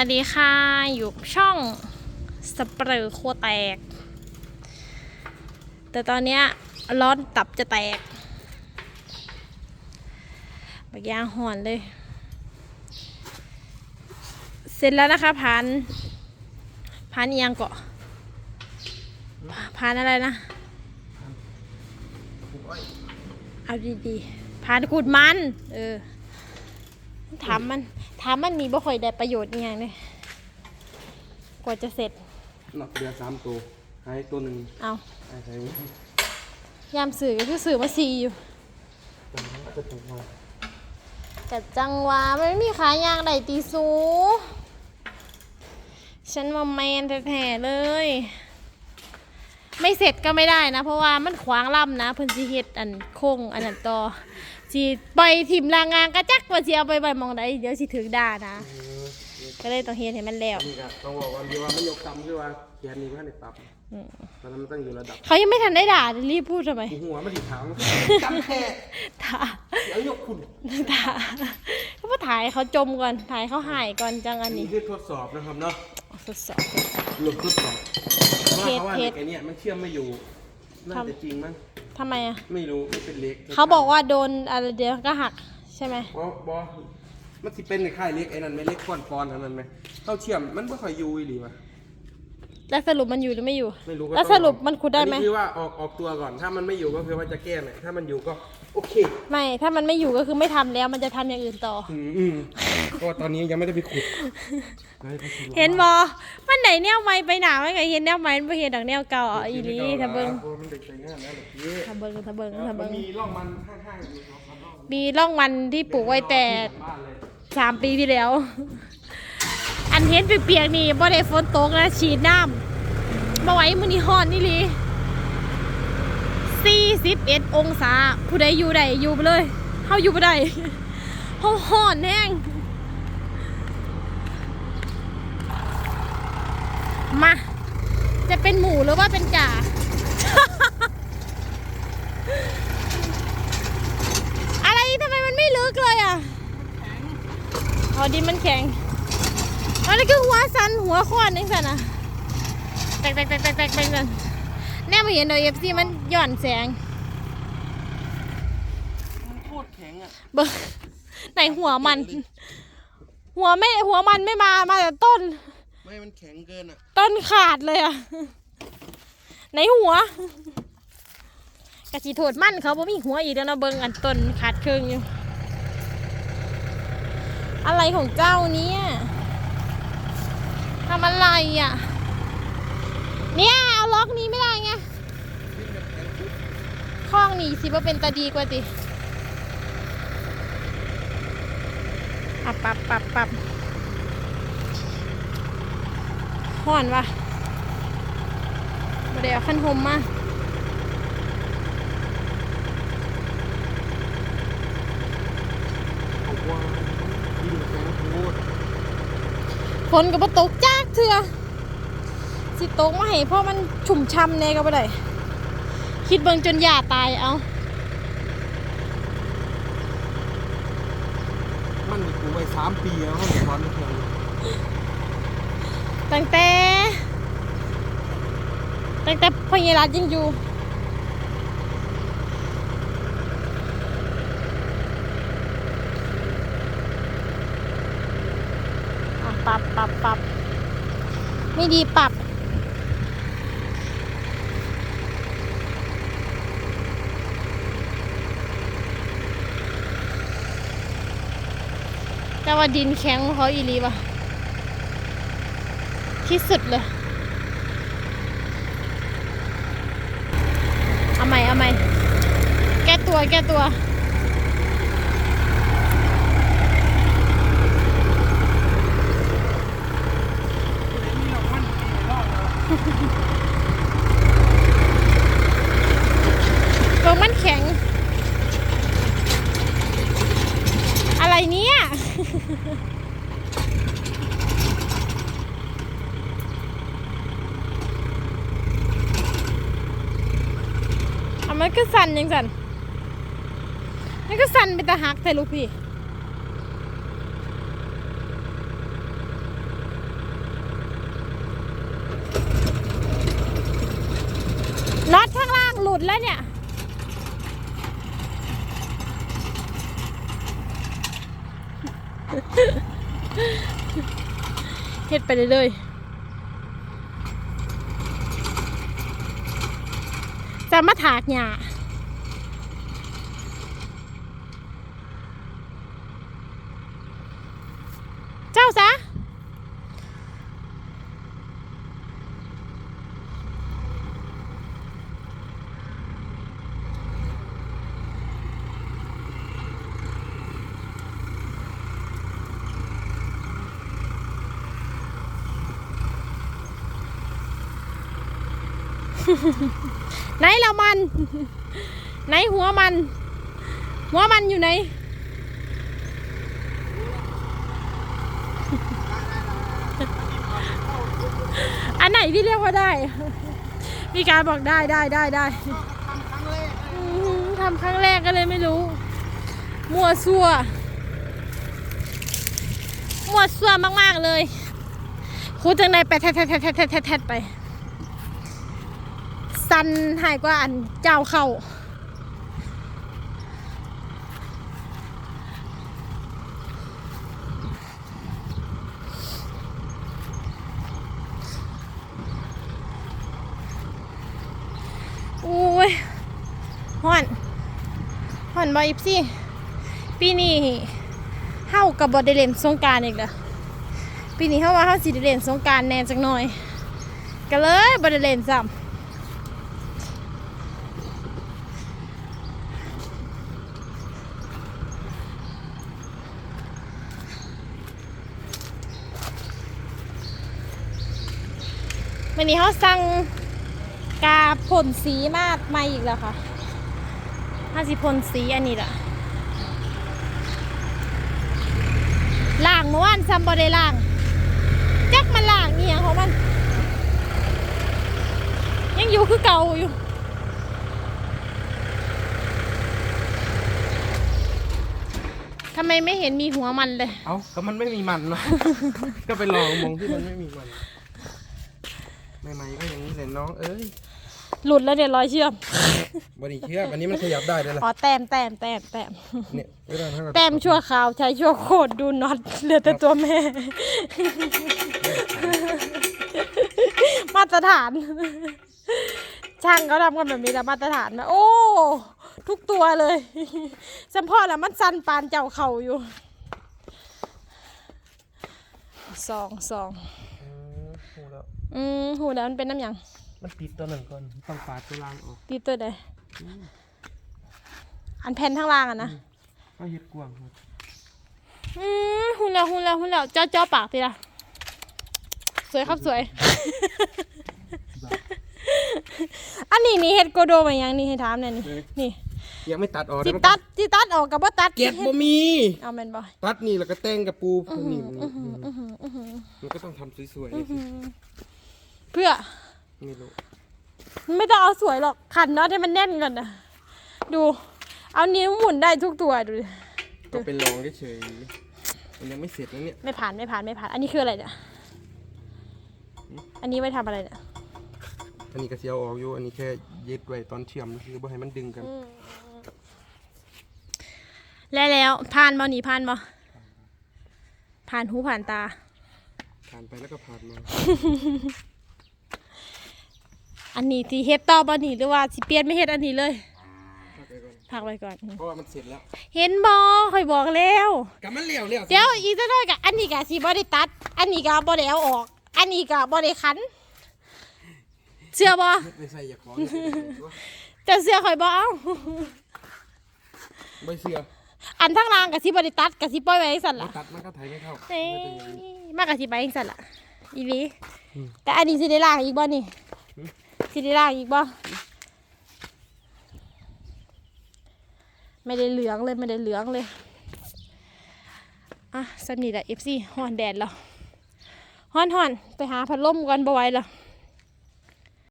วัสดีค่ะ อยู่ช่องสเปรอโคแตก แต่ตอนเนี้ยร้อนตับจะแตกบักยางห่อนเลย เสร็จแล้วนะคะพันพันอียังเกาะพันอะไรนะ เอาดีๆพานขูดมัน เออ ถามมันถามมันนี่บ่ค่อยได้ประโยชน์อหย่างเลยกว่าจะเสร็จหนักเรือสามตัวหายตัวหนึ่งเอาหายใส่ไว้ยามสื่อก็คือสื่อมาซีอยู่จะตกมาแต่จังหวะมันไม่มีขายางใดตีสู ฉันว่าแมนแท้ๆเลย ไม่เสร็จก็ไม่ได้นะ เพราะว่ามันขวางลำนะเพิ่นสิเฮ็ดอันโค้งอันนั้นต่อ สิไปทิมลางงานกระจักว่าสิเอาไปไปมองใดเดี๋ยวสิถึงด่านะเออก็เลยต้องเฮ็ดให้มันแล้วนี่ก็ต้องบอกว่าดีว่าไม่ยกตำคือว่าแขนนี้มันได้ตับตอนนั้นมันต้องอยู่ระดับเขายังไม่ทันได้ด่าเลยรีบพูดทำไมหัวมันถิถังจำแค่ถ่าเดี๋ยวยกคุณถ่าเขามาถ่ายเขาจมก่อนถ่ายเขาหายก่อนจังอันนี่นี้คือทดสอบนะครับเนาะทดสอบทดสอบหลบทดสอบว่าเทสเขาว่าเทเหล็สกไอ้เนี่ยมันเชื่อมไม่อยู่ น่าครับจะจริงมั้งทำไมอะ ไม่รู้มันเป็นเหล็กเขาบอกว่าโดนอะไรเดียวก็หักใช่ไหมบอบอมันสิเป็นค่ายเหล็กไอ้นั่นไหมเหล็กก้อนปอนอันนั้นไหมเขาเชื่อมมันไม่ค่อยอยู่อีหรือวะ แล้วสรุปมันอยู่หรือไม่อยู่ ไม่รู้ก็แล้วต้องสรุปมันขุดได้ไหม อันนี้คือว่าออกออกตัวก่อน ถ้ามันไม่อยู่ก็คือว่าจะแก้ไหมถ้ามันอยู่ก็โอเค ไม่ ถ้ามันไม่อยู่ก็คือไม่ทำแล้ว มันจะทำอย่างอื่นต่อ อืมอืมก็ตอนนี้ยังไม่ได้ไปขุดเห็นบอมันไหนแนวไม้ไปหนาไม่ไงเห็นแนวไม้ไม่เห็นดังแนวเก่าอะอีหลีทะเบิงมันเด็กใส่งานแล้วหรอพี่ทะเบิงทะเบิงทะมัเบินงมีร่องมันข้างๆอยู่สองสามร่องมีร่องมันที่ปลูกไว้แต่บ้านเลย สามปีที่แล้วอัน เห็นเปียกๆนี่บ่ได้ฝนตกนะฉีดน้ำมาไหว้มือนี่ฮ้อนนี่ลี41 องศา ผู้ใดอยู่ใดอยู่ไปเลยเฮาอยู่บ่ได้เฮาฮ้อนแห้งมา จะเป็นหมูหรือว่าเป็นจ่าอะไรทำไมมันไม่ลึกเลยอะ อ๋อดินมันแข็ง อันนี้คือหัวสันหัวควันเองสันอะแตกแตกแตกแตกแตกแตกสันแน่มาเห็นเดอเอฟซีมันหย่อนแสงมันโคตรแข็งอะเบอร์ไหนหัวมัน หัวไม่หัวมันไม่มามาแต่ต้น ไม่มันแข็งเกินอะ ต้นขาดเลยอะไหนหัวกะจิโถดมันเขาบ่มีหัวอีกแล้วนะเบิงอันต้นขาดครึ่งอยู่ อะไรของเจ้าเนี่ย ทำอะไรอะ เนี่ยเอาล็อกนี้ไม่ได้ไงข้องนี่สิว่าเป็นตาดีกว่าติอะปรับปรับปรับห่อนวะบ่ได้เอาขั้นหมมาผมว่าดินแข็งโคตรฝนก็บ่ตกจาก เถื่อสิตกมาให้เพราะมันชุ่มช่ำแน่ก็บ่ได้คิดเบิ่งจนหญ้าตายเอามันปลูกไว้สามปีแล้วเขาเดือดร้อนไม่แข็งตั้งแต่ตั้งแต่พญารัตยังอยู่อะปรับปรับปรับ ไม่ดีปรับ แต่ว่าดินแข็งเขาอีหลีป่ะ ที่สุดเลย เอาใหม่ เอาใหม่ แก้ตัว แก้ตัวันยังสั่นมันก็สั่นไปตะหักแต่ลูกพี่น็อตข้างล่างหลุดแล้วเนี่ยเฮ็ดไปเรื่อยๆจะมาถากหญ้า ไหนละมัน ไหนหัวมัน หัวมันอยู่ไหน อันไหนพี่เรียกว่าได้ มีการบอกได้ได้ได้ได้อืมทำครั้งแรกก็เลยไม่รู้ มั่วซั่ว มั่วซั่วมาก ๆ เลยคูจังในไปแทะแทะแทะแทะแทะแทะแทะไป สั้นหายกว่าอันเจ้าเข้าโอ้ยห่อนห่อนบอิฟซี่ปีนี้เฮากับบอดได้เล่นสงกรารอีกแล้วปีนี้เฮาว่าเฮาสิได้เล่นสงกรารแน่จักหน่อยก็เลยบอดได้เล่นซ้ำ วันนี้เขาสั่งกาพ่นสีมาใหม่อีกแล้วค่ะห้าสิพ่นสีอันนี้ล่ะล่างเมื่อวานซัมบอได้ล่าง จักมันล่างนี่ยของมัน ยังอยู่คือเก่าอยู่ทำไมไม่เห็นมีหัวมันเลย เอ้าก็มันไม่มีมันเนาะก็ไปลองมองที่มันไม่มีมัน ใหม่ๆก็อย่างนี้เลยน้องเอ้ยหลุดแล้วเนี่ยรอยเชื่อมบริเชื่ออันนี้มันขยับได้เลยล่ะอ๋อแต้มแต้มแต้มแต้มเนี่ยไม่ได้ถ้าเราแต้มชั่วขาวใช้ชั่วโคตรดูน็อตเหลือแต่ตัวแม่ มาตรฐาน ช่างเขาทำกันแบบนี้แหละมาตรฐานนะโอ้ทุกตัวเลยสัมพ่อแหละมันสั้นปานเจ้าเข่าอยู่สองสอง อืมหูแล้วอืมหูแล้วมันเป็นน้ำหยังมันติดตัวหนึ่งก่อนต้องปาดตัวล่างออกตีตัวใดอันแผ่นข้างล่างอะนะก็เฮ็ดกวางครับอืมหุ่นแล้วหุ่นแล้วหุ่นแล้วเจ้าเจ้าปากทีละสวยครับสวย อันนี้นี่เฮ็ดโกโดมายังนี่ให้ถามหน่อยนี่นี่ยังไม่ตัดออกจินะมันตัดจิตัดออกกับว่าตัดเก็บบ่มี เอาแม่นบ่ตัดนี่แล้วก็แต่งกับปูนี่มันมันก็ต้องทำสวยๆนี่สิ เพื่อไม่รู้ไม่ต้องเอาสวยหรอกขันน็อตให้มันแน่นก่อนนะดู เอานิ้วหมุนได้ทุกตัวดูดิก็เป็นลองเฉยๆมันยังไม่เสร็จนะเนี่ยไม่ผ่านไม่ผ่านไม่ผ่าน อันนี้คืออะไรเนี่ยอันนี้ไว้ทำอะไรเนี่ยอันนี้ก็เสียวออกอยู่อันนี้แค่เย็ดไว้ตอนเชื่อมคือบ่ให้มันดึงกัน แล้วแล้วผ่านบ่หนีผ่านบ่ผ่านหูผ่านตา ผ่านไปแล้วก็ผ่านมา อันนี้ที่เฮ็ดต่อบ่หนีหรือว่าสิเปลี่ยนไม่เฮ็ดอันนี้เลยพักไปก่อนพักไว้ก่อน เพราะว่ามันเสร็จแล้ว เห็นบ่ค่อยบอกแล้วกับมันเหลวแล้วเดี๋ยวอีกสักหน่อยก็อันนี้ก็สิบ่ได้ตัด อันนี้ก็บ่ได้เอาออก อันนี้ก็บ่ได้คันเชื่อบ่ไปใส่อย่าของอย่าไปใส่ตัวจะเชื่อค่อยบ่เอาใบเสืออันทั้งล่างก็สิบ่ได้ตัดก็สิปล่อยไว้จังซั่นมัล่ะนตัดมันก็ไถไม่เข้าเอ้ยมันเป็นอย่างนี้มากก็สิไปจังซั่นล่ะอีหลีอืมแต่อันนี้สิได้ล้างอีกบ่นี่อืม สิได้ล้างอีกบ่ไม่ได้เหลืองเลยไม่ได้เหลืองเลย อะสำนีแหละ FC ฮ้อนแดดแล้วฮ้อนฮอนไปหาพัดลมก่อนบ่ไหวแล้ว